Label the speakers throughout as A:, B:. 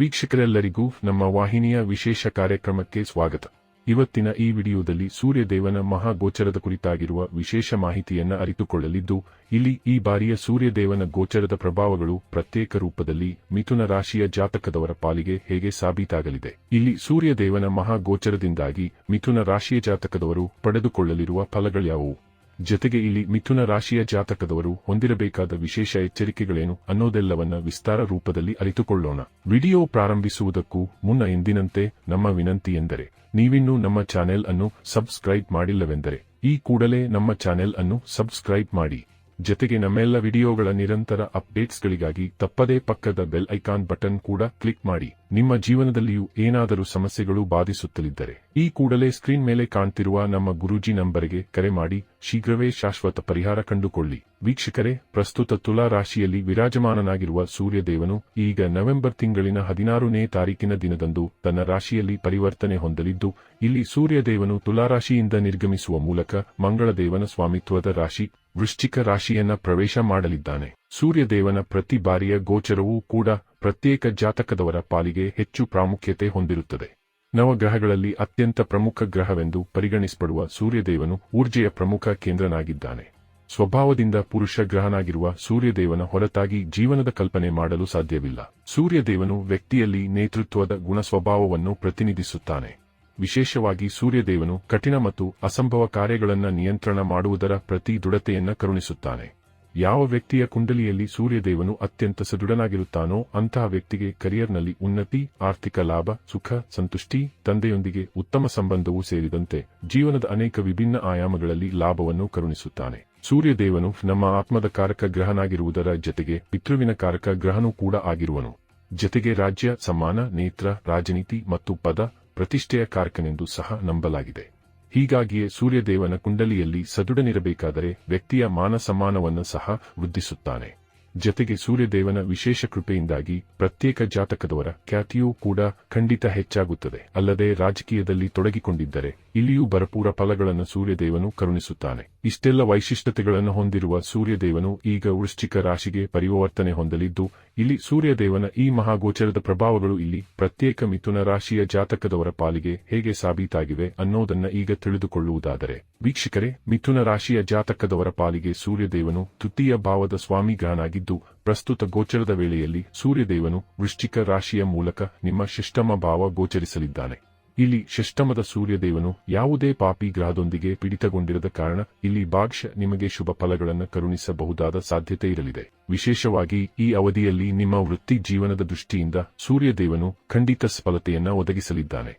A: ವೀಕ್ಷಕರೆಲ್ಲರಿಗೂ ನಮ್ಮ ವಾಹಿನಿಯ ವಿಶೇಷ ಕಾರ್ಯಕ್ರಮಕ್ಕೆ ಸ್ವಾಗತ. ಇವತ್ತಿನ ಈ ವಿಡಿಯೋದಲ್ಲಿ ಸೂರ್ಯದೇವನ ಮಹಾಗೋಚರದ ಕುರಿತಾಗಿರುವ ವಿಶೇಷ ಮಾಹಿತಿಯನ್ನ ಅರಿತುಕೊಳ್ಳಲಿದ್ದು, ಇಲ್ಲಿ ಈ ಬಾರಿಯ ಸೂರ್ಯದೇವನ ಗೋಚರದ ಪ್ರಭಾವಗಳು ಪ್ರತ್ಯೇಕ ರೂಪದಲ್ಲಿ ಮಿಥುನ ರಾಶಿಯ ಜಾತಕದವರ ಪಾಲಿಗೆ ಹೇಗೆ ಸಾಬೀತಾಗಲಿದೆ. ಇಲ್ಲಿ ಸೂರ್ಯದೇವನ ಮಹಾಗೋಚರದಿಂದಾಗಿ ಮಿಥುನ ರಾಶಿಯ ಜಾತಕದವರು ಪಡೆದುಕೊಳ್ಳಲಿರುವ ಫಲಗಳ್ಯಾವುವು ಜತೆಗೆ ಇಲ್ಲಿ ಮಿಥುನ ರಾಶಿಯ ಜಾತಕದವರು ಹೊಂದಿರಬೇಕಾದ ವಿಶೇಷ ಎಚ್ಚರಿಕೆಗಳೇನು ಅನ್ನೋದೆಲ್ಲವನ್ನ ವಿಸ್ತಾರ ರೂಪದಲ್ಲಿ ಅರಿತುಕೊಳ್ಳೋಣ. ವಿಡಿಯೋ ಪ್ರಾರಂಭಿಸುವುದಕ್ಕೂ ಮುನ್ನ ಎಂದಿನಂತೆ ನಮ್ಮ ವಿನಂತಿ ಎಂದರೆ, ನೀವಿನ್ನೂ ನಮ್ಮ ಚಾನೆಲ್ ಅನ್ನು ಸಬ್ಸ್ಕ್ರೈಬ್ ಮಾಡಿಲ್ಲವೆಂದರೆ, ಈ ಕೂಡಲೇ ನಮ್ಮ ಚಾನೆಲ್ ಅನ್ನು ಸಬ್ಸ್ಕ್ರೈಬ್ ಮಾಡಿ. ಜತೆಗೆ ನಮ್ಮೆಲ್ಲ ವಿಡಿಯೋಗಳ ನಿರಂತರ ಅಪ್ಡೇಟ್ಸ್ಗಳಿಗಾಗಿ ತಪ್ಪದೇ ಪಕ್ಕದ ಬೆಲ್ ಐಕಾನ್ ಬಟನ್ ಕೂಡ ಕ್ಲಿಕ್ ಮಾಡಿ. ನಿಮ್ಮ ಜೀವನದಲ್ಲಿಯೂ ಏನಾದರೂ ಸಮಸ್ಯೆಗಳು ಬಾಧಿಸುತ್ತಲಿದ್ದರೆ ಈ ಕೂಡಲೇ ಸ್ಕ್ರೀನ್ ಮೇಲೆ ಕಾಣ್ತಿರುವ ನಮ್ಮ ಗುರೂಜಿ ನಂಬರಿಗೆ ಕರೆ ಮಾಡಿ. ಶೀಘ್ರವೇ ಶಾಶ್ವತ ಪರಿಹಾರ ಕಂಡುಕೊಳ್ಳಿ. ವೀಕ್ಷಕರೇ, ಪ್ರಸ್ತುತ ತುಲಾ ರಾಶಿಯಲ್ಲಿ ವಿರಾಜಮಾನನಾಗಿರುವ ಸೂರ್ಯದೇವನು ಈಗ ನವೆಂಬರ್ ತಿಂಗಳಿನ ಹದಿನಾರನೇ ತಾರೀಕಿನ ದಿನದಂದು ತನ್ನ ರಾಶಿಯಲ್ಲಿ ಪರಿವರ್ತನೆ ಹೊಂದಲಿದ್ದು, ಇಲ್ಲಿ ಸೂರ್ಯದೇವನು ತುಲಾರಾಶಿಯಿಂದ ನಿರ್ಗಮಿಸುವ ಮೂಲಕ ಮಂಗಳದೇವನ ಸ್ವಾಮಿತ್ವದ ರಾಶಿ ವೃಶ್ಚಿಕ ರಾಶಿಯನ್ನ ಪ್ರವೇಶ ಮಾಡಲಿದ್ದಾನೆ. ಸೂರ್ಯದೇವನ ಪ್ರತಿ ಬಾರಿಯ ಗೋಚರವೂ ಕೂಡ ಪ್ರತ್ಯೇಕ ಜಾತಕದವರ ಪಾಲಿಗೆ ಹೆಚ್ಚು ಪ್ರಾಮುಖ್ಯತೆ ಹೊಂದಿರುತ್ತದೆ. ನವಗ್ರಹಗಳಲ್ಲಿ ಅತ್ಯಂತ ಪ್ರಮುಖ ಗ್ರಹವೆಂದು ಪರಿಗಣಿಸಬಡುವ ಸೂರ್ಯದೇವನು ಊರ್ಜೆಯ ಪ್ರಮುಖ ಕೇಂದ್ರನಾಗಿದ್ದಾನೆ. ಸ್ವಭಾವದಿಂದ ಪುರುಷ ಗ್ರಹನಾಗಿರುವ ಸೂರ್ಯದೇವನ ಹೊರತಾಗಿ ಜೀವನದ ಕಲ್ಪನೆ ಮಾಡಲು ಸಾಧ್ಯವಿಲ್ಲ. ಸೂರ್ಯದೇವನು ವ್ಯಕ್ತಿಯಲ್ಲಿ ನೇತೃತ್ವದ ಗುಣಸ್ವಭಾವವನ್ನು ಪ್ರತಿನಿಧಿಸುತ್ತಾನೆ. ವಿಶೇಷವಾಗಿ ಸೂರ್ಯದೇವನು ಕಠಿಣ ಮತ್ತು ಅಸಂಭವ ಕಾರ್ಯಗಳನ್ನು ನಿಯಂತ್ರಣ ಮಾಡುವುದರ ಪ್ರತಿ ದೃಢತೆಯನ್ನ ಕರುಣಿಸುತ್ತಾನೆ. ಯಾವ ವ್ಯಕ್ತಿಯ ಕುಂಡಲಿಯಲ್ಲಿ ಸೂರ್ಯದೇವನು ಅತ್ಯಂತ ಸದೃಢನಾಗಿರುತ್ತಾನೋ ಅಂತಹ ವ್ಯಕ್ತಿಗೆ ಕರಿಯರ್ನಲ್ಲಿ ಉನ್ನತಿ, ಆರ್ಥಿಕ ಲಾಭ, ಸುಖ, ಸಂತುಷ್ಟಿ, ತಂದೆಯೊಂದಿಗೆ ಉತ್ತಮ ಸಂಬಂಧವೂ ಸೇರಿದಂತೆ ಜೀವನದ ಅನೇಕ ವಿಭಿನ್ನ ಆಯಾಮಗಳಲ್ಲಿ ಲಾಭವನ್ನು ಕರುಣಿಸುತ್ತಾನೆ. ಸೂರ್ಯದೇವನು ನಮ್ಮ ಆತ್ಮದ ಕಾರಕ ಗ್ರಹನಾಗಿರುವುದರ ಜತೆಗೆ ಪಿತೃವಿನ ಕಾರಕ ಗ್ರಹನೂ ಕೂಡ ಆಗಿರುವನು. ಜತೆಗೆ ರಾಜ್ಯ ಸಮ್ಮಾನ ನೇತ್ರ, ರಾಜನೀತಿ ಮತ್ತು ಪದ ಪ್ರತಿಷ್ಠೆಯ ಕಾರಕನೆಂದು ಸಹ ನಂಬಲಾಗಿದೆ. ಹೀಗಾಗಿಯೇ ಸೂರ್ಯದೇವನ ಕುಂಡಲಿಯಲ್ಲಿ ಸದೃಢನಿರಬೇಕಾದರೆ ವ್ಯಕ್ತಿಯ ಮಾನ ಸಮ್ಮಾನವನ್ನು ಸಹ ವೃದ್ಧಿಸುತ್ತಾನೆ. ಜತೆಗೆ ಸೂರ್ಯದೇವನ ವಿಶೇಷ ಕೃಪೆಯಿಂದಾಗಿ ಪ್ರತ್ಯೇಕ ಜಾತಕದವರ ಖ್ಯಾತಿಯೂ ಕೂಡ ಖಂಡಿತ ಹೆಚ್ಚಾಗುತ್ತದೆ. ಅಲ್ಲದೆ ರಾಜಕೀಯದಲ್ಲಿ ತೊಡಗಿಕೊಂಡಿದ್ದರೆ ಇಲ್ಲಿಯೂ ಭರಪೂರ ಫಲಗಳನ್ನು ಸೂರ್ಯದೇವನು ಕರುಣಿಸುತ್ತಾನೆ. ಇಷ್ಟೆಲ್ಲ ವೈಶಿಷ್ಟ್ಯತೆಗಳನ್ನು ಹೊಂದಿರುವ ಸೂರ್ಯದೇವನು ಈಗ ವೃಶ್ಚಿಕ ರಾಶಿಗೆ ಪರಿವರ್ತನೆ ಹೊಂದಲಿದ್ದು ಇಲ್ಲಿ ಸೂರ್ಯದೇವನ ಈ ಮಹಾಗೋಚರದ ಪ್ರಭಾವಗಳು ಇಲ್ಲಿ ಪ್ರತ್ಯೇಕ ಮಿಥುನ ರಾಶಿಯ ಜಾತಕದವರ ಪಾಲಿಗೆ ಹೇಗೆ ಸಾಬೀತಾಗಿವೆ ಅನ್ನೋದನ್ನ ಈಗ ತಿಳಿದುಕೊಳ್ಳುವುದಾದರೆ. ವೀಕ್ಷಕರೇ, ಮಿಥುನ ರಾಶಿಯ ಜಾತಕದವರ ಪಾಲಿಗೆ ಸೂರ್ಯದೇವನು ತೃತೀಯ ಭಾವದ ಸ್ವಾಮಿ ಗ್ರಹನಾಗಿದ್ದು ಪ್ರಸ್ತುತ ಗೋಚರದ ವೇಳೆಯಲ್ಲಿ ಸೂರ್ಯದೇವನು ವೃಶ್ಚಿಕ ರಾಶಿಯ ಮೂಲಕ ನಿಮ್ಮ ಶಿಷ್ಟಮ ಭಾವ ಗೋಚರಿಸಲಿದ್ದಾನೆ. ಇಲ್ಲಿ ಷಷ್ಟಮದ ಸೂರ್ಯದೇವನು ಯಾವುದೇ ಪಾಪಿ ಗ್ರಹದೊಂದಿಗೆ ಪೀಡಿತಗೊಂಡಿರದ ಕಾರಣ ಇಲ್ಲಿ ಭಾಗ್ಯ ನಿಮಗೆ ಶುಭ ಫಲಗಳನ್ನು ಕರುಣಿಸಬಹುದಾದ ಸಾಧ್ಯತೆ ಇರಲಿದೆ. ವಿಶೇಷವಾಗಿ ಈ ಅವಧಿಯಲ್ಲಿ ನಿಮ್ಮ ವೃತ್ತಿ ಜೀವನದ ದೃಷ್ಟಿಯಿಂದ ಸೂರ್ಯದೇವನು ಖಂಡಿತ ಸಫಲತೆಯನ್ನ ಒದಗಿಸಲಿದ್ದಾನೆ.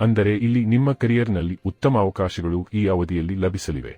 A: ಅಂದರೆ ಇಲ್ಲಿ ನಿಮ್ಮ ಕರಿಯರ್ನಲ್ಲಿ ಉತ್ತಮ ಅವಕಾಶಗಳು ಈ ಅವಧಿಯಲ್ಲಿ ಲಭಿಸಲಿವೆ.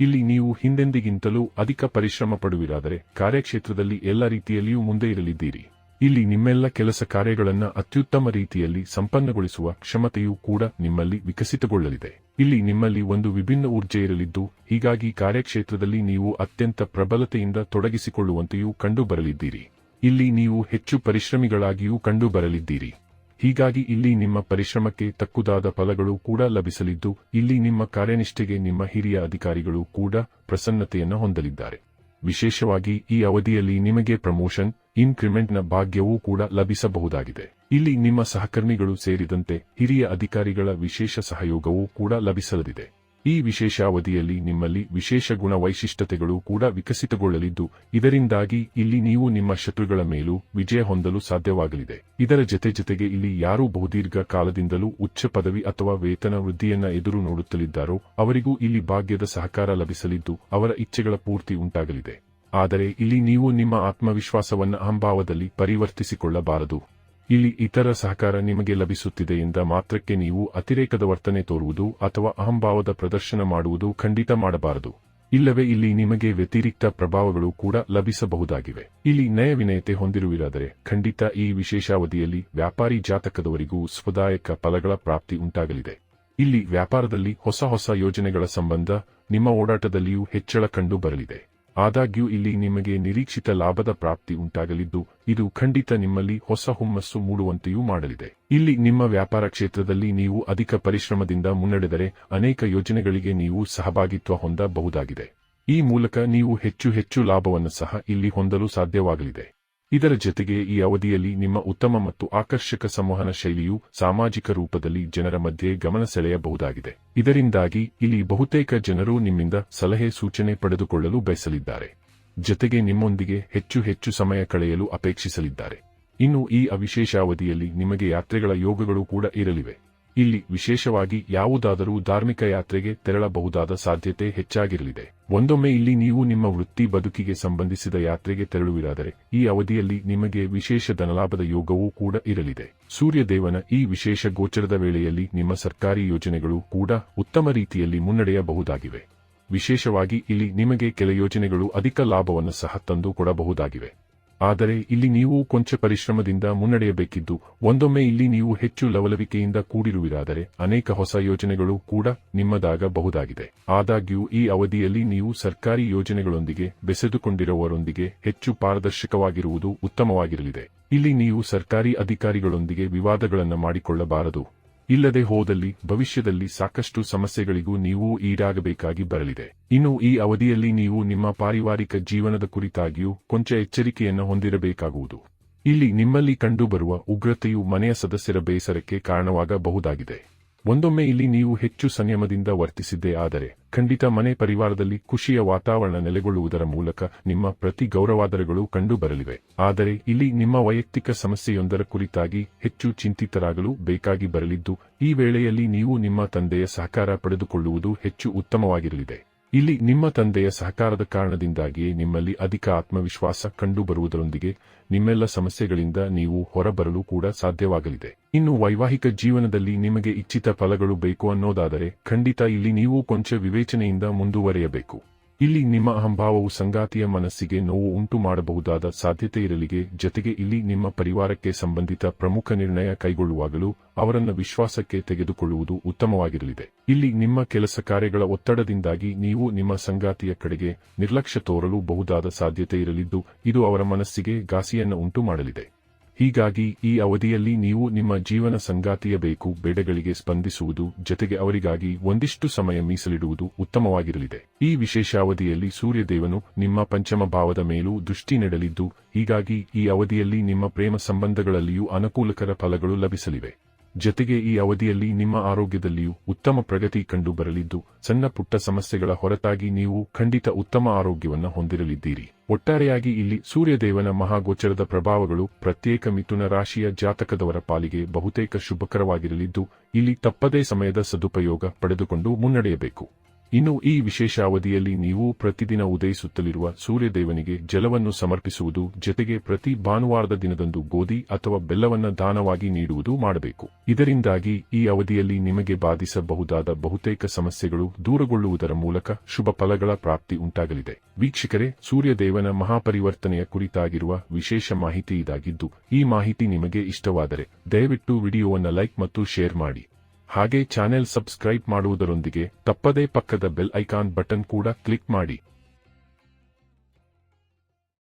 A: ಇಲ್ಲಿ ನೀವು ಹಿಂದೆಂದಿಗಿಂತಲೂ ಅಧಿಕ ಪರಿಶ್ರಮ ಪಡುವಿರಾದರೆ ಕಾರ್ಯಕ್ಷೇತ್ರದಲ್ಲಿ ಎಲ್ಲ ರೀತಿಯಲ್ಲಿಯೂ ಮುಂದೆ ಇರಲಿದ್ದೀರಿ. ಇಲ್ಲಿ ನಿಮ್ಮೆಲ್ಲ ಕೆಲಸ ಕಾರ್ಯಗಳನ್ನು ಅತ್ಯುತ್ತಮ ರೀತಿಯಲ್ಲಿ ಸಂಪನ್ನಗೊಳಿಸುವ ಕ್ಷಮತೆಯೂ ಕೂಡ ನಿಮ್ಮಲ್ಲಿ ವಿಕಸಿತಗೊಳ್ಳಲಿದೆ. ಇಲ್ಲಿ ನಿಮ್ಮಲ್ಲಿ ಒಂದು ವಿಭಿನ್ನ ಊರ್ಜೆ ಇರಲಿದ್ದು, ಹೀಗಾಗಿ ಕಾರ್ಯಕ್ಷೇತ್ರದಲ್ಲಿ ನೀವು ಅತ್ಯಂತ ಪ್ರಬಲತೆಯಿಂದ ತೊಡಗಿಸಿಕೊಳ್ಳುವಂತೆಯೂ ಕಂಡುಬರಲಿದ್ದೀರಿ. ಇಲ್ಲಿ ನೀವು ಹೆಚ್ಚು ಪರಿಶ್ರಮಿಗಳಾಗಿಯೂ ಕಂಡುಬರಲಿದ್ದೀರಿ. ಹೀಗಾಗಿ ಇಲ್ಲಿ ನಿಮ್ಮ ಪರಿಶ್ರಮಕ್ಕೆ ತಕ್ಕುದಾದ ಫಲಗಳು ಕೂಡ ಲಭಿಸಲಿದ್ದು, ಇಲ್ಲಿ ನಿಮ್ಮ ಕಾರ್ಯನಿಷ್ಠೆಗೆ ನಿಮ್ಮ ಹಿರಿಯ ಅಧಿಕಾರಿಗಳು ಕೂಡ ಪ್ರಸನ್ನತೆಯನ್ನು ಹೊಂದಲಿದ್ದಾರೆ. ವಿಶೇಷವಾಗಿ ಈ ಅವಧಿಯಲ್ಲಿ ನಿಮಗೆ ಪ್ರಮೋಷನ್, ಇನ್ಕ್ರಿಮೆಂಟ್ನ ಭಾಗ್ಯವೂ ಕೂಡ ಲಭಿಸಬಹುದಾಗಿದೆ. ಇಲ್ಲಿ ನಿಮ್ಮ ಸಹಕರ್ಮಿಗಳು ಸೇರಿದಂತೆ ಹಿರಿಯ ಅಧಿಕಾರಿಗಳ ವಿಶೇಷ ಸಹಯೋಗವೂ ಕೂಡ ಲಭಿಸಲಿದೆ. ಈ ವಿಶೇಷ ಅವಧಿಯಲ್ಲಿ ನಿಮ್ಮಲ್ಲಿ ವಿಶೇಷ ಗುಣ ವೈಶಿಷ್ಟ್ಯತೆಗಳು ಕೂಡ ವಿಕಸಿತಗೊಳ್ಳಲಿದ್ದು, ಇದರಿಂದಾಗಿ ಇಲ್ಲಿ ನೀವು ನಿಮ್ಮ ಶತ್ರುಗಳ ಮೇಲೂ ವಿಜಯ ಹೊಂದಲು ಸಾಧ್ಯವಾಗಲಿದೆ. ಇದರ ಜತೆ ಜತೆಗೆ ಇಲ್ಲಿ ಯಾರು ಬಹುದೀರ್ಘ ಕಾಲದಿಂದಲೂ ಉಚ್ಚ ಪದವಿ ಅಥವಾ ವೇತನ ವೃದ್ಧಿಯನ್ನ ಎದುರು ನೋಡುತ್ತಲಿದ್ದಾರೋ, ಅವರಿಗೂ ಇಲ್ಲಿ ಭಾಗ್ಯದ ಸಹಕಾರ ಲಭಿಸಲಿದ್ದು, ಅವರ ಇಚ್ಛೆಗಳ ಪೂರ್ತಿ ಉಂಟಾಗಲಿದೆ. ಆದರೆ ಇಲ್ಲಿ ನೀವು ನಿಮ್ಮ ಆತ್ಮವಿಶ್ವಾಸವನ್ನು ಅಹಂಭಾವದಲ್ಲಿ ಪರಿವರ್ತಿಸಿಕೊಳ್ಳಬಾರದು. ಇಲ್ಲಿ ಇತರ ಸಹಕಾರ ನಿಮಗೆ ಲಭಿಸುತ್ತಿದೆ ಎಂದ ಮಾತ್ರಕ್ಕೆ ನೀವು ಅತಿರೇಕದ ವರ್ತನೆ ತೋರುವುದು ಅಥವಾ ಅಹಂಭಾವದ ಪ್ರದರ್ಶನ ಮಾಡುವುದು ಖಂಡಿತ ಮಾಡಬಾರದು. ಇಲ್ಲವೇ ಇಲ್ಲಿ ನಿಮಗೆ ವ್ಯತಿರಿಕ್ತ ಪ್ರಭಾವಗಳು ಕೂಡ ಲಭಿಸಬಹುದಾಗಿವೆ. ಇಲ್ಲಿ ನಯವಿನಯತೆ ಹೊಂದಿರುವಿರಾದರೆ ಖಂಡಿತ ಈ ವಿಶೇಷಾವಧಿಯಲ್ಲಿ ವ್ಯಾಪಾರಿ ಜಾತಕದವರಿಗೂ ಸ್ವದಾಯಕ ಫಲಗಳ ಪ್ರಾಪ್ತಿ ಉಂಟಾಗಲಿದೆ. ಇಲ್ಲಿ ವ್ಯಾಪಾರದಲ್ಲಿ ಹೊಸ ಹೊಸ ಯೋಜನೆಗಳ ಸಂಬಂಧ ನಿಮ್ಮ ಓಡಾಟದಲ್ಲಿಯೂ ಹೆಚ್ಚಳ ಕಂಡು ಬರಲಿದೆ. ಆದಾಗ್ಯೂ ಇಲ್ಲಿ ನಿಮಗೆ ನಿರೀಕ್ಷಿತ ಲಾಭದ ಪ್ರಾಪ್ತಿ ಉಂಟಾಗಲಿದ್ದು, ಇದು ಖಂಡಿತ ನಿಮ್ಮಲ್ಲಿ ಹೊಸ ಹುಮ್ಮಸ್ಸು ಮೂಡುವಂತೆಯೂ ಮಾಡಲಿದೆ. ಇಲ್ಲಿ ನಿಮ್ಮ ವ್ಯಾಪಾರ ಕ್ಷೇತ್ರದಲ್ಲಿ ನೀವು ಅಧಿಕ ಪರಿಶ್ರಮದಿಂದ ಮುನ್ನಡೆದರೆ ಅನೇಕ ಯೋಜನೆಗಳಿಗೆ ನೀವು ಸಹಭಾಗಿತ್ವ ಹೊಂದಬಹುದಾಗಿದೆ. ಈ ಮೂಲಕ ನೀವು ಹೆಚ್ಚು ಹೆಚ್ಚು ಲಾಭವನ್ನು ಸಹ ಇಲ್ಲಿ ಹೊಂದಲು ಸಾಧ್ಯವಾಗಲಿದೆ. ಇದರ ಜೊತೆಗೆ ಈ ಅವಧಿಯಲ್ಲಿ ನಿಮ್ಮ ಉತ್ತಮ ಮತ್ತು ಆಕರ್ಷಕ ಸಂವಹನ ಶೈಲಿಯು ಸಾಮಾಜಿಕ ರೂಪದಲ್ಲಿ ಜನರ ಮಧ್ಯೆ ಗಮನ ಸೆಳೆಯಬಹುದಾಗಿದೆ. ಇದರಿಂದಾಗಿ ಇಲ್ಲಿ ಬಹುತೇಕ ಜನರು ನಿಮ್ಮಿಂದ ಸಲಹೆ, ಸೂಚನೆ ಪಡೆದುಕೊಳ್ಳಲು ಬಯಸಲಿದ್ದಾರೆ. ಜೊತೆಗೆ ನಿಮ್ಮೊಂದಿಗೆ ಹೆಚ್ಚು ಹೆಚ್ಚು ಸಮಯ ಕಳೆಯಲು ಅಪೇಕ್ಷಿಸಲಿದ್ದಾರೆ. ಇನ್ನು ಈ ಅವಿಶೇಷ ಅವಧಿಯಲ್ಲಿ ನಿಮಗೆ ಯಾತ್ರೆಗಳ ಯೋಗಗಳು ಕೂಡ ಇರಲಿವೆ. ಇಲ್ಲಿ ವಿಶೇಷವಾಗಿ ಯಾವುದಾದರೂ ಧಾರ್ಮಿಕ ಯಾತ್ರೆಗೆ ತೆರಳಬಹುದಾದ ಸಾಧ್ಯತೆ ಹೆಚ್ಚಾಗಿರಲಿದೆ. ಒಂದೊಮ್ಮೆ ಇಲ್ಲಿ ನೀವು ನಿಮ್ಮ ವೃತ್ತಿ ಬದುಕಿಗೆ ಸಂಬಂಧಿಸಿದ ಯಾತ್ರೆಗೆ ತೆರಳುವಿರಾದರೆ, ಈ ಅವಧಿಯಲ್ಲಿ ನಿಮಗೆ ವಿಶೇಷ ಧನಲಾಭದ ಯೋಗವೂ ಕೂಡ ಇರಲಿದೆ. ಸೂರ್ಯದೇವನ ಈ ವಿಶೇಷ ಗೋಚರದ ವೇಳೆಯಲ್ಲಿ ನಿಮ್ಮ ಸರ್ಕಾರಿ ಯೋಜನೆಗಳು ಕೂಡ ಉತ್ತಮ ರೀತಿಯಲ್ಲಿ ಮುನ್ನಡೆಯಬಹುದಾಗಿವೆ. ವಿಶೇಷವಾಗಿ ಇಲ್ಲಿ ನಿಮಗೆ ಕೆಲ ಯೋಜನೆಗಳು ಅಧಿಕ ಲಾಭವನ್ನು ಸಹ ತಂದು ಕೊಡಬಹುದಾಗಿವೆ. ಆದರೆ ಇಲ್ಲಿ ನೀವು ಕೊಂಚ ಪರಿಶ್ರಮದಿಂದ ಮುನ್ನಡೆಯಬೇಕಿದ್ದು, ಒಂದೊಮ್ಮೆ ಇಲ್ಲಿ ನೀವು ಹೆಚ್ಚು ಲವಲವಿಕೆಯಿಂದ ಕೂಡಿರುವಿರಾದರೆ ಅನೇಕ ಹೊಸ ಯೋಜನೆಗಳು ಕೂಡ ನಿಮ್ಮದಾಗಬಹುದಾಗಿದೆ. ಆದಾಗ್ಯೂ, ಈ ಅವಧಿಯಲ್ಲಿ ನೀವು ಸರ್ಕಾರಿ ಯೋಜನೆಗಳೊಂದಿಗೆ ಬೆಸೆದುಕೊಂಡಿರುವವರೊಂದಿಗೆ ಹೆಚ್ಚು ಪಾರದರ್ಶಕವಾಗಿರುವುದು ಉತ್ತಮವಾಗಿರಲಿದೆ. ಇಲ್ಲಿ ನೀವು ಸರ್ಕಾರಿ ಅಧಿಕಾರಿಗಳೊಂದಿಗೆ ವಿವಾದಗಳನ್ನು ಮಾಡಿಕೊಳ್ಳಬಾರದು. ಇಲ್ಲದೆ ಹೋದಲ್ಲಿ ಭವಿಷ್ಯದಲ್ಲಿ ಸಾಕಷ್ಟು ಸಮಸ್ಯೆಗಳಿಗೂ ನೀವು ಈಡಾಗಬೇಕಾಗಿ ಬರಲಿದೆ. ಇನ್ನು ಈ ಅವಧಿಯಲ್ಲಿ ನೀವು ನಿಮ್ಮ ಪಾರಿವಾರಿಕ ಜೀವನದ ಕುರಿತಾಗಿಯೂ ಕೊಂಚ ಎಚ್ಚರಿಕೆಯನ್ನು ಹೊಂದಿರಬೇಕಾಗುವುದು. ಇಲ್ಲಿ ನಿಮ್ಮಲ್ಲಿ ಕಂಡುಬರುವ ಉಗ್ರತೆಯು ಮನೆಯ ಸದಸ್ಯರ ಬೇಸರಕ್ಕೆ ಕಾರಣವಾಗಬಹುದಾಗಿದೆ. ಒಂದೊಮ್ಮೆ ಇಲ್ಲಿ ನೀವು ಹೆಚ್ಚು ಸಂಯಮದಿಂದ ವರ್ತಿಸಿದ್ದೇ ಆದರೆ, ಖಂಡಿತ ಮನೆ ಪರಿವಾರದಲ್ಲಿ ಖುಷಿಯ ವಾತಾವರಣ ನೆಲೆಗೊಳ್ಳುವುದರ ಮೂಲಕ ನಿಮ್ಮ ಪ್ರತಿ ಗೌರವಾದರಗಳು ಕಂಡುಬರಲಿವೆ. ಆದರೆ ಇಲ್ಲಿ ನಿಮ್ಮ ವೈಯಕ್ತಿಕ ಸಮಸ್ಯೆಯೊಂದರ ಕುರಿತಾಗಿ ಹೆಚ್ಚು ಚಿಂತಿತರಾಗಲು ಬೇಕಾಗಿ ಬರಲಿದ್ದು, ಈ ವೇಳೆಯಲ್ಲಿ ನೀವು ನಿಮ್ಮ ತಂದೆಯ ಸಹಕಾರ ಪಡೆದುಕೊಳ್ಳುವುದು ಹೆಚ್ಚು ಉತ್ತಮವಾಗಿರಲಿದೆ. ಇಲ್ಲಿ ನಿಮ್ಮ ತಂದೆಯ ಸಹಕಾರದ ಕಾರಣದಿಂದಾಗಿಯೇ ನಿಮ್ಮಲ್ಲಿ ಅಧಿಕ ಆತ್ಮವಿಶ್ವಾಸ ಕಂಡುಬರುವುದರೊಂದಿಗೆ ನಿಮ್ಮೆಲ್ಲ ಸಮಸ್ಯೆಗಳಿಂದ ನೀವು ಹೊರಬರಲು ಕೂಡ ಸಾಧ್ಯವಾಗಲಿದೆ. ಇನ್ನು ವೈವಾಹಿಕ ಜೀವನದಲ್ಲಿ ನಿಮಗೆ ಇಚ್ಛಿತ ಫಲಗಳು ಬೇಕು ಅನ್ನೋದಾದರೆ ಖಂಡಿತ ಇಲ್ಲಿ ನೀವು ಕೊಂಚ ವಿವೇಚನೆಯಿಂದ ಮುಂದುವರಿಯಬೇಕು. ಇಲ್ಲಿ ನಿಮ್ಮ ಅಹಂಭಾವವು ಸಂಗಾತಿಯ ಮನಸ್ಸಿಗೆ ನೋವು ಉಂಟು ಮಾಡಬಹುದಾದ ಸಾಧ್ಯತೆ ಇರಲಿಗೆ, ಜೊತೆಗೆ ಇಲ್ಲಿ ನಿಮ್ಮ ಪರಿವಾರಕ್ಕೆ ಸಂಬಂಧಿತ ಪ್ರಮುಖ ನಿರ್ಣಯ ಕೈಗೊಳ್ಳುವಾಗಲೂ ಅವರನ್ನ ವಿಶ್ವಾಸಕ್ಕೆ ತೆಗೆದುಕೊಳ್ಳುವುದು ಉತ್ತಮವಾಗಿರಲಿದೆ. ಇಲ್ಲಿ ನಿಮ್ಮ ಕೆಲಸ ಕಾರ್ಯಗಳ ಒತ್ತಡದಿಂದಾಗಿ ನೀವು ನಿಮ್ಮ ಸಂಗಾತಿಯ ಕಡೆಗೆ ನಿರ್ಲಕ್ಷ್ಯ ತೋರಲು ಬಹುದಾದ ಸಾಧ್ಯತೆ ಇರಲಿದ್ದು, ಇದು ಅವರ ಮನಸ್ಸಿಗೆ ಘಾಸಿಯನ್ನು ಉಂಟು ಮಾಡಲಿದೆ. ಹೀಗಾಗಿ ಈ ಅವಧಿಯಲ್ಲಿ ನೀವು ನಿಮ್ಮ ಜೀವನ ಸಂಗಾತಿಯ ಬೇಕು ಬೇಡಗಳಿಗೆ ಸ್ಪಂದಿಸುವುದು, ಜೊತೆಗೆ ಅವರಿಗಾಗಿ ಒಂದಿಷ್ಟು ಸಮಯ ಮೀಸಲಿಡುವುದು ಉತ್ತಮವಾಗಿರಲಿದೆ. ಈ ವಿಶೇಷ ಅವಧಿಯಲ್ಲಿ ಸೂರ್ಯದೇವನು ನಿಮ್ಮ ಪಂಚಮ ಭಾವದ ಮೇಲೂ ದೃಷ್ಟಿ ನೆಡಲಿದ್ದು, ಹೀಗಾಗಿ ಈ ಅವಧಿಯಲ್ಲಿ ನಿಮ್ಮ ಪ್ರೇಮ ಸಂಬಂಧಗಳಲ್ಲಿಯೂ ಅನುಕೂಲಕರ ಫಲಗಳು ಲಭಿಸಲಿವೆ. ಜೊತೆಗೆ ಈ ಅವಧಿಯಲ್ಲಿ ನಿಮ್ಮ ಆರೋಗ್ಯದಲ್ಲಿಯೂ ಉತ್ತಮ ಪ್ರಗತಿ ಕಂಡುಬರಲಿದ್ದು, ಸಣ್ಣ ಪುಟ್ಟ ಸಮಸ್ಯೆಗಳ ಹೊರತಾಗಿ ನೀವು ಖಂಡಿತ ಉತ್ತಮ ಆರೋಗ್ಯವನ್ನು ಹೊಂದಿರಲಿದ್ದೀರಿ. ಒಟ್ಟಾರೆಯಾಗಿ ಇಲ್ಲಿ ಸೂರ್ಯದೇವನ ಮಹಾಗೋಚರದ ಪ್ರಭಾವಗಳು ಪ್ರತ್ಯೇಕ ಮಿಥುನ ರಾಶಿಯ ಜಾತಕದವರ ಪಾಲಿಗೆ ಬಹುತೇಕ ಶುಭಕರವಾಗಿರಲಿದ್ದು, ಇಲ್ಲಿ ತಪ್ಪದೇ ಸಮಯದ ಸದುಪಯೋಗ ಪಡೆದುಕೊಂಡು ಮುನ್ನಡೆಯಬೇಕು. ಇನ್ನು ಈ ವಿಶೇಷ ಅವಧಿಯಲ್ಲಿ ನೀವು ಪ್ರತಿದಿನ ಉದಯಿಸುತ್ತಲಿರುವ ಸೂರ್ಯದೇವನಿಗೆ ಜಲವನ್ನು ಸಮರ್ಪಿಸುವುದು ಜೊತೆಗೆ ಪ್ರತಿ ಭಾನುವಾರದ ದಿನದಂದು ಗೋಧಿ ಅಥವಾ ಬೆಲ್ಲವನ್ನ ದಾನವಾಗಿ ನೀಡುವುದು ಮಾಡಬೇಕು. ಇದರಿಂದಾಗಿ ಈ ಅವಧಿಯಲ್ಲಿ ನಿಮಗೆ ಬಾಧಿಸಬಹುದಾದ ಬಹುತೇಕ ಸಮಸ್ಯೆಗಳು ದೂರಗೊಳ್ಳುವುದರ ಮೂಲಕ ಶುಭ ಫಲಗಳ ಪ್ರಾಪ್ತಿ ಉಂಟಾಗಲಿದೆ. ವೀಕ್ಷಕರೇ, ಸೂರ್ಯದೇವನ ಮಹಾಪರಿವರ್ತನೆಯ ಕುರಿತಾಗಿರುವ ವಿಶೇಷ ಮಾಹಿತಿ ಇದಾಗಿದ್ದು, ಈ ಮಾಹಿತಿ ನಿಮಗೆ ಇಷ್ಟವಾದರೆ ದಯವಿಟ್ಟು ವಿಡಿಯೋವನ್ನು ಲೈಕ್ ಮತ್ತು ಶೇರ್ ಮಾಡಿ. ಹಾಗೆ ಚಾನೆಲ್ ಸಬ್ಸ್ಕ್ರೈಬ್ ಮಾಡುವುದರೊಂದಿಗೆ ತಪ್ಪದೇ ಪಕ್ಕದ ಬೆಲ್ ಐಕಾನ್ ಬಟನ್ ಕೂಡ ಕ್ಲಿಕ್ ಮಾಡಿ.